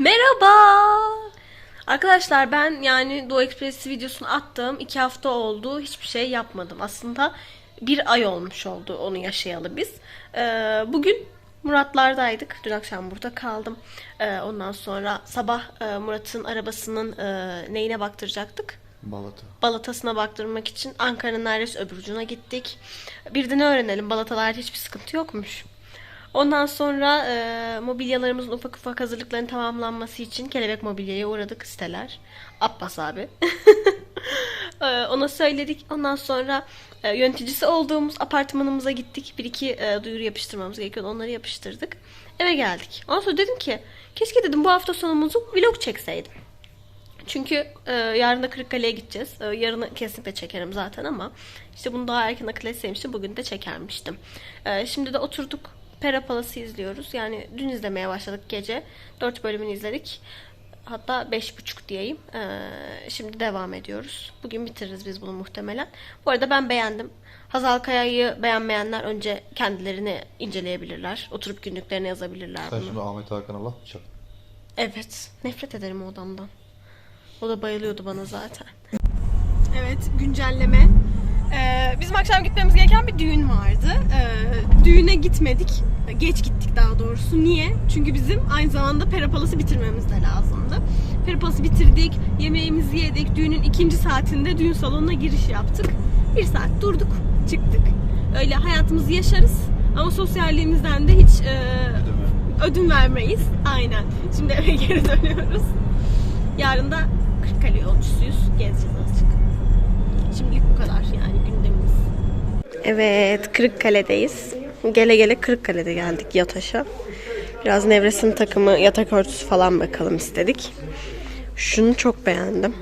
Merhaba. Arkadaşlar ben yani Doğu Ekspresi videosunu attım. iki hafta oldu. Hiçbir şey yapmadım. Aslında bir ay olmuş oldu onu yaşayalı biz. Ee, bugün Muratlardaydık. Dün akşam burada kaldım. Ee, ondan sonra sabah e, Murat'ın arabasının e, neyine baktıracaktık? Balata. Balatasına baktırmak için Ankara'nın neredeyse öbür ucuna gittik. Bir de ne öğrenelim? Balatalarda hiçbir sıkıntı yokmuş. Ondan sonra e, mobilyalarımızın ufak ufak hazırlıkların tamamlanması için Kelebek Mobilya'ya uğradık siteler. Abbas abi. E, Ona söyledik. Ondan sonra e, yöneticisi olduğumuz apartmanımıza gittik. Bir iki e, duyuru yapıştırmamız gerekiyordu. Onları yapıştırdık. Eve geldik. Ondan sonra dedim ki keşke dedim bu hafta sonumuzu vlog çekseydim. Çünkü e, yarın da Kırıkkale'ye gideceğiz. E, yarını kesinlikle çekerim zaten ama işte bunu daha erken akıl etseymiştim. Bugün de çekermiştim. E, şimdi de oturduk. Pera Palas'ı izliyoruz. Yani dün izlemeye başladık gece. Dört bölümünü izledik. Hatta beş buçuk diyeyim. E, şimdi devam ediyoruz. Bugün bitiririz biz bunu muhtemelen. Bu arada ben beğendim. Hazal Kaya'yı beğenmeyenler önce kendilerini inceleyebilirler. Oturup günlüklerine yazabilirler Sen bunu. şimdi Ahmet Hakan'a laf mı çaktın? Evet. Nefret ederim o adamdan. O da bayılıyordu bana zaten. Evet güncelleme. Ee, bizim akşam gitmemiz gereken bir düğün vardı. Ee, düğüne gitmedik. Geç gittik daha doğrusu. Niye? Çünkü bizim aynı zamanda Perapalası bitirmemiz de lazımdı. Perapalası bitirdik. Yemeğimizi yedik. Düğünün ikinci saatinde düğün salonuna giriş yaptık. Bir saat durduk. Çıktık. Öyle hayatımızı yaşarız. Ama sosyalliğimizden de hiç e, ödün vermeyiz. Aynen. Şimdi eve geri dönüyoruz. Yarın da Kırıkkale yolcusuyuz. Gezeceğiz azıcık. Şimdilik bu kadar yani gündemimiz. Evet Kırıkkale'deyiz. Gele gele Kırıkkale'de geldik Yataş'a. Biraz Nevres'in takımı yatak örtüsü falan bakalım istedik. Şunu çok beğendim.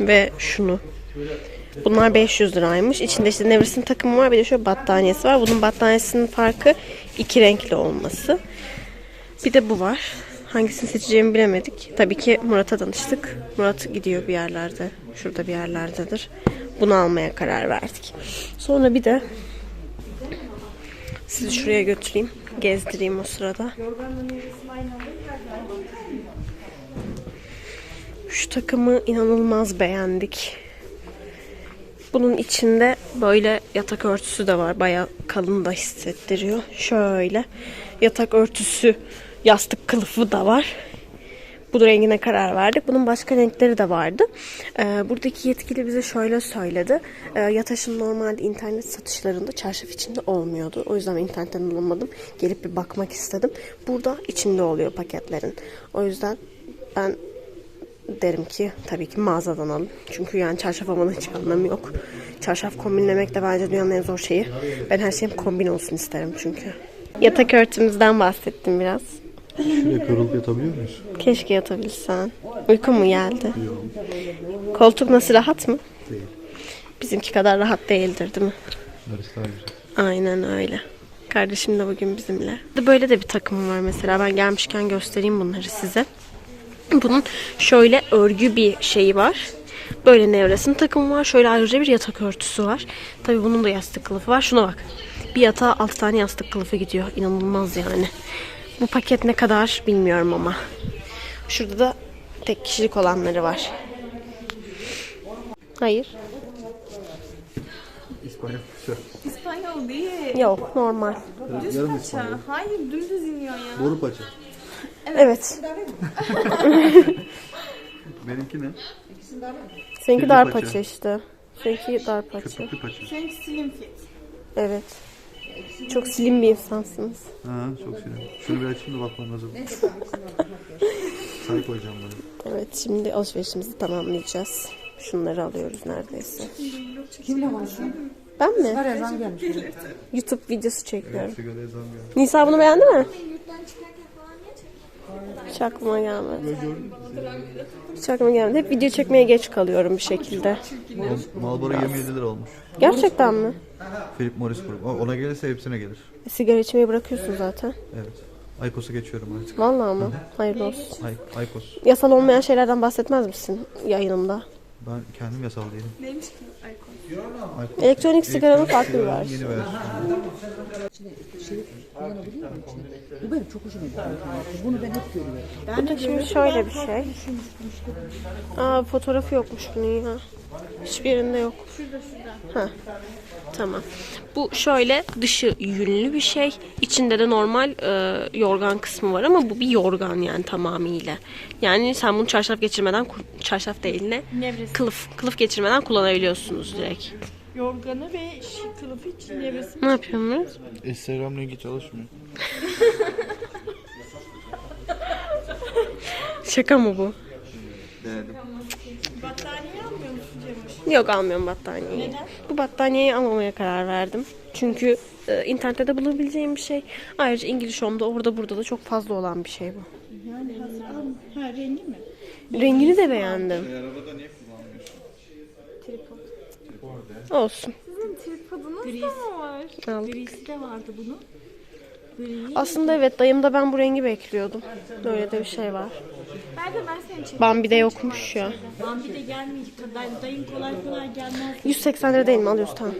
Ve şunu. Bunlar 500 liraymış. İçinde işte Nevres'in takımı var bir de şöyle battaniyesi var. Bunun battaniyesinin farkı iki renkli olması. Bir de bu var. Hangisini seçeceğimi bilemedik. Tabii ki Murat'a danıştık. Murat gidiyor bir yerlerde. Şurada bir yerlerdedir. Bunu almaya karar verdik. Sonra bir de sizi şuraya götüreyim. Gezdireyim o sırada. Şu takımı inanılmaz beğendik. Bunun içinde böyle yatak örtüsü de var. Bayağı kalın da hissettiriyor. Şöyle yatak örtüsü yastık kılıfı da var. Bu rengine karar verdik. Bunun başka renkleri de vardı. Ee, buradaki yetkili bize şöyle söyledi. Ee, Yataş'ın normalde internet satışlarında çarşaf içinde olmuyordu. O yüzden internetten alamadım. Gelip bir bakmak istedim. Burada içinde oluyor paketlerin. O yüzden ben derim ki tabii ki mağazadan alın. Çünkü yani çarşaf almanın hiç anlamı yok. Çarşaf kombinlemek de bence dünyanın en zor şeyi. Ben her şeyim kombin olsun isterim çünkü. Yatak örtümüzden bahsettim biraz. Şuraya kırılıp yatabiliyor muyuz? Keşke yatabilsen. Uyku mu geldi? Koltuk nasıl rahat mı? Değil. Bizimki kadar rahat değildir değil mi? Neresi daha güzel? Aynen öyle. Kardeşim de bugün bizimle. Böyle de bir takım var mesela. Ben gelmişken göstereyim bunları size. Bunun şöyle örgü bir şeyi var. Böyle nevresin takımı var. Şöyle ayrıca bir yatak örtüsü var. Tabii bunun da yastık kılıfı var. Şuna bak. Bir yatağa 6 tane yastık kılıfı gidiyor. İnanılmaz yani. Bu paket ne kadar bilmiyorum ama. Şurada da tek kişilik olanları var. Hayır. İspanya kuşu. İspanyol değil. Yok normal. Yarım Paça. İspanyol. Hayır dümdüz iniyor ya. Boru paça. Evet. Benimki ne? Seninki Kirli dar paça. paça işte. Seninki dar paça. Köpüklü paça. Seninki slim fit. Evet. Çok slim bir insansınız. Ha çok güzel. Şunu bir açayım da bakmam lazım. Say koyacağım bunu. Evet şimdi alışverişimizi tamamlayacağız. Şunları alıyoruz neredeyse. Kimle konuşuyorsun? Ben mi? Var ezan gelmiş. YouTube videosu çekiyorum. Sigaraya zam geldi. Nisa bunu beğendi mi? Hiç aklıma gelmedi. Hiç aklıma gelmedi. Hep video çekmeye geç kalıyorum bir şekilde. Mal- Marlboro 27 lira olmuş. Gerçekten mi? Philip Morris grubu. Ona gelirse hepsine gelir. Sigara içmeyi bırakıyorsun zaten. Evet. Aykos'a geçiyorum artık. Vallahi mı? Hayırlı olsun. Ay Aykos. Yasal olmayan şeylerden bahsetmez misin yayınımda? Ben kendim yasal değilim. Neymiş ki Aykon? Aykos. Elektronik sigaranın farklı bir versiyonu. Yeni versiyonu. kullanabiliyor muyum içine? Bu benim çok hoşuma gidiyor. Bunu ben hep görüyorum. Bu da şimdi şöyle bir şey. Aa fotoğrafı yokmuş bunun ya. Hiçbir yerinde yok. Şurada şurada. Ha. Tamam. Bu şöyle dışı yünlü bir şey. İçinde de normal e, yorgan kısmı var ama bu bir yorgan yani tamamıyla. Yani sen bunu çarşaf geçirmeden çarşaf değil ne? Nevresi. Kılıf. Kılıf geçirmeden kullanabiliyorsunuz direkt. Yorganı ve kılıfı için nevresi. Ne yapıyorsunuz? Instagram linki çalışmıyor. Şaka mı bu? Denedim. Battaniye? Yok almıyorum battaniyeyi. Neden? Bu battaniyeyi almamaya karar verdim. Çünkü e, internette de bulabileceğim bir şey. Ayrıca İngiliz Home'da orada burada da çok fazla olan bir şey bu. Yani. Ha rengi mi? Rengini de beğendim. Arabada niye kullanmıyorsun? Olsun. Sizin tripodunuz da mı var? Aldık. Grisi de vardı bunun. Gri. Aslında evet dayımda ben bu rengi bekliyordum. Böyle de bir şey var. Nerede ben seni çekeyim. Bambi'de yokmuş ya. Bambi de gelmeyecek. Day, dayın kolay kolay gelmez. 180 lira değil mi? Alıyoruz tamam.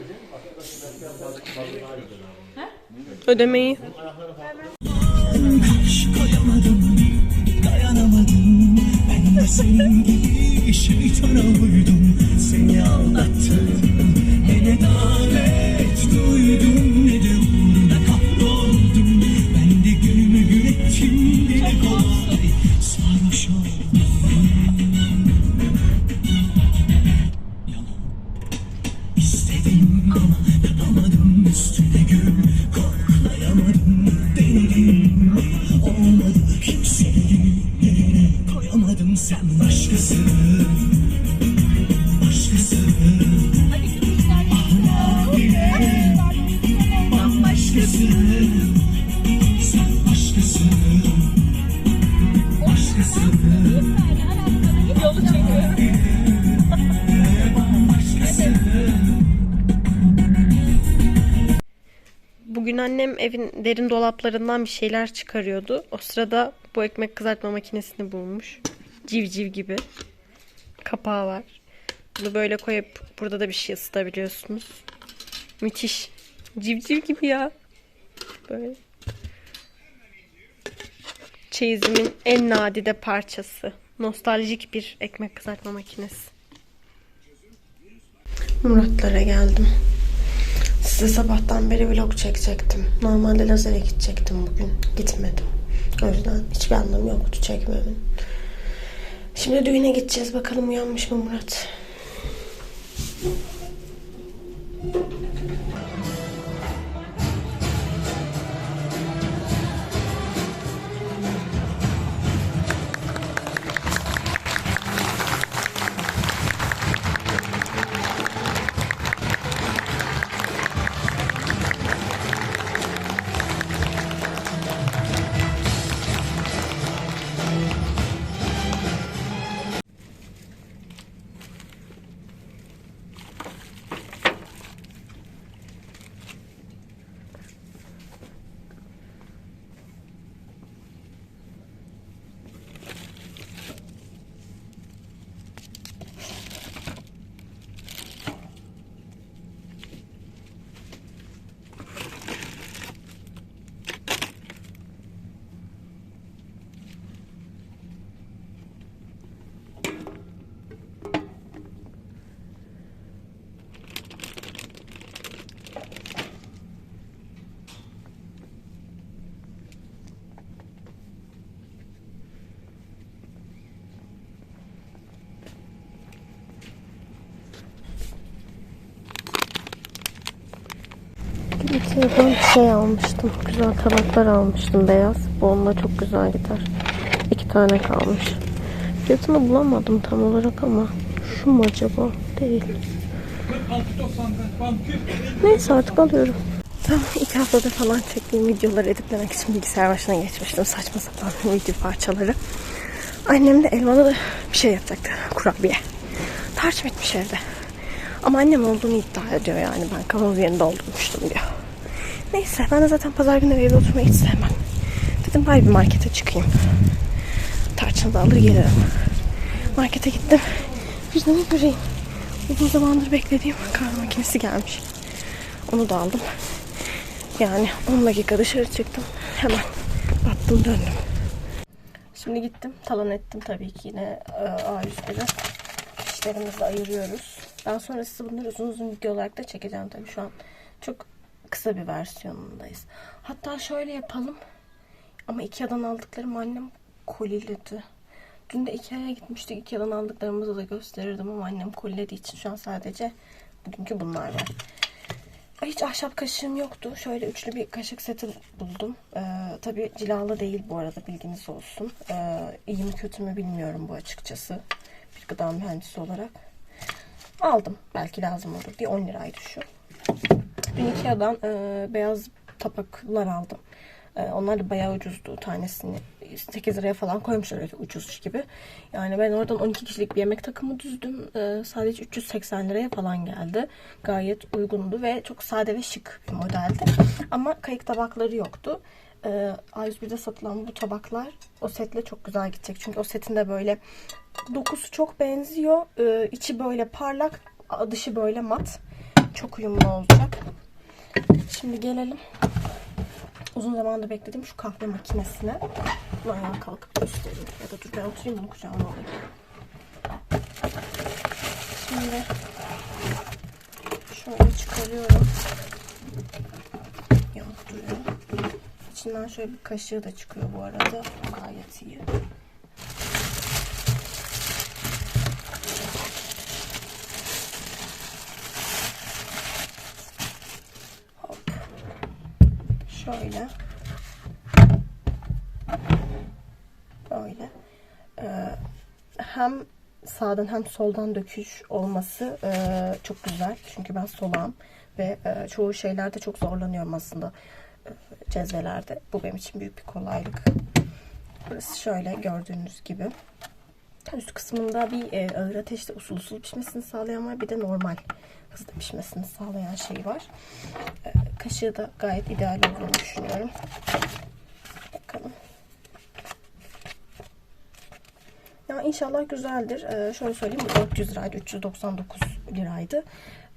Ödemeyi. Dayanamadım ben de senin gibi şeytana uydum Seni aldattım sen başkasın başkasın ah bile bambaşkasın sen Bugün annem evin derin dolaplarından bir şeyler çıkarıyordu. O sırada bu ekmek kızartma makinesini bulmuş. Civciv gibi. Kapağı var. Bunu böyle koyup burada da bir şey ısıtabiliyorsunuz. Müthiş. Civciv gibi ya. Böyle. Çeyizimin en nadide parçası. Nostaljik bir ekmek kızartma makinesi. Muratlara geldim. Size sabahtan beri vlog çekecektim. Normalde lazere gidecektim bugün. Gitmedim. O yüzden hiçbir anlamı yoktu çekmemin. Şimdi düğüne gideceğiz. Bakalım uyanmış mı Murat? Bir şey almıştım. Güzel tabaklar almıştım beyaz. Bu onunla çok güzel gider. İki tane kalmış. Fiyatını bulamadım tam olarak ama şu mu acaba? Değil. Neyse artık alıyorum. Tam iki haftada falan çektiğim videoları editlemek için bilgisayar başına geçmiştim. Saçma sapan video parçaları. Annem de elmalı bir şey yapacaktı. Kurabiye. Tarçın bitmiş evde. Ama annem olduğunu iddia ediyor yani. Ben kavanoz yerinde doldurmuştum diyor. Neyse ben de zaten pazar günü evde oturmayı hiç sevmem. Dedim bari bir markete çıkayım. Tarçını da alır gelirim. Markete gittim. Vicdanı göreyim. Uzun zamandır beklediğim kahve makinesi gelmiş. Onu da aldım. Yani 10 dakika dışarı çıktım. Hemen battım döndüm. Şimdi gittim. Talan ettim tabii ki yine e, A101'e. İşlerimizi ayırıyoruz. Ben sonra size bunları uzun uzun video olarak da çekeceğim tabii şu an. Çok kısa bir versiyonundayız. Hatta şöyle yapalım. Ama Ikea'dan aldıklarım annem koliledi. Dün de Ikea'ya gitmiştik. Ikea'dan aldıklarımızı da gösterirdim ama annem kolilediği için şu an sadece bugünkü bunlar var. Hiç ahşap kaşığım yoktu. Şöyle üçlü bir kaşık seti buldum. Ee, tabii cilalı değil bu arada bilginiz olsun. Ee, iyi mi kötü mü bilmiyorum bu açıkçası. Bir gıda mühendisi olarak. Aldım. Belki lazım olur diye 10 liraydı şu. Ikea'dan e, beyaz tabaklar aldım. E, onlar da bayağı ucuzdu tanesini. 8 liraya falan koymuşlar öyle ucuz gibi. Yani ben oradan 12 kişilik bir yemek takımı düzdüm. E, sadece 380 liraya falan geldi. Gayet uygundu ve çok sade ve şık bir modeldi. Ama kayık tabakları yoktu. E, A101'de satılan bu tabaklar o setle çok güzel gidecek. Çünkü o setin de böyle dokusu çok benziyor. E, içi böyle parlak, dışı böyle mat. Çok uyumlu olacak. Şimdi gelelim. Uzun zamandır beklediğim şu kahve makinesine. Bunu ayağa kalkıp göstereyim. Ya da dur ben oturayım bunu kucağıma alayım. Şimdi şöyle çıkarıyorum. Yanık duruyor. İçinden şöyle bir kaşığı da çıkıyor bu arada. Gayet iyi. Hop. Şöyle. Böyle. Ee, hem sağdan hem soldan döküş olması e, çok güzel. Çünkü ben solağım ve e, çoğu şeylerde çok zorlanıyorum aslında e, cezvelerde. Bu benim için büyük bir kolaylık. Burası şöyle gördüğünüz gibi. Üst kısmında bir e, ağır ateşte usul usul pişmesini sağlayan var. Bir de normal hızlı pişmesini sağlayan şey var. E, kaşığı da gayet ideal olduğunu düşünüyorum. Bakalım. Ya inşallah güzeldir. Ee, şöyle söyleyeyim bu 400 liraydı. 399 liraydı.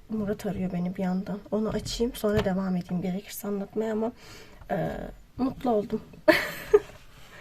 Murat arıyor beni bir yandan. Onu açayım sonra devam edeyim gerekirse anlatmaya ama e, mutlu oldum.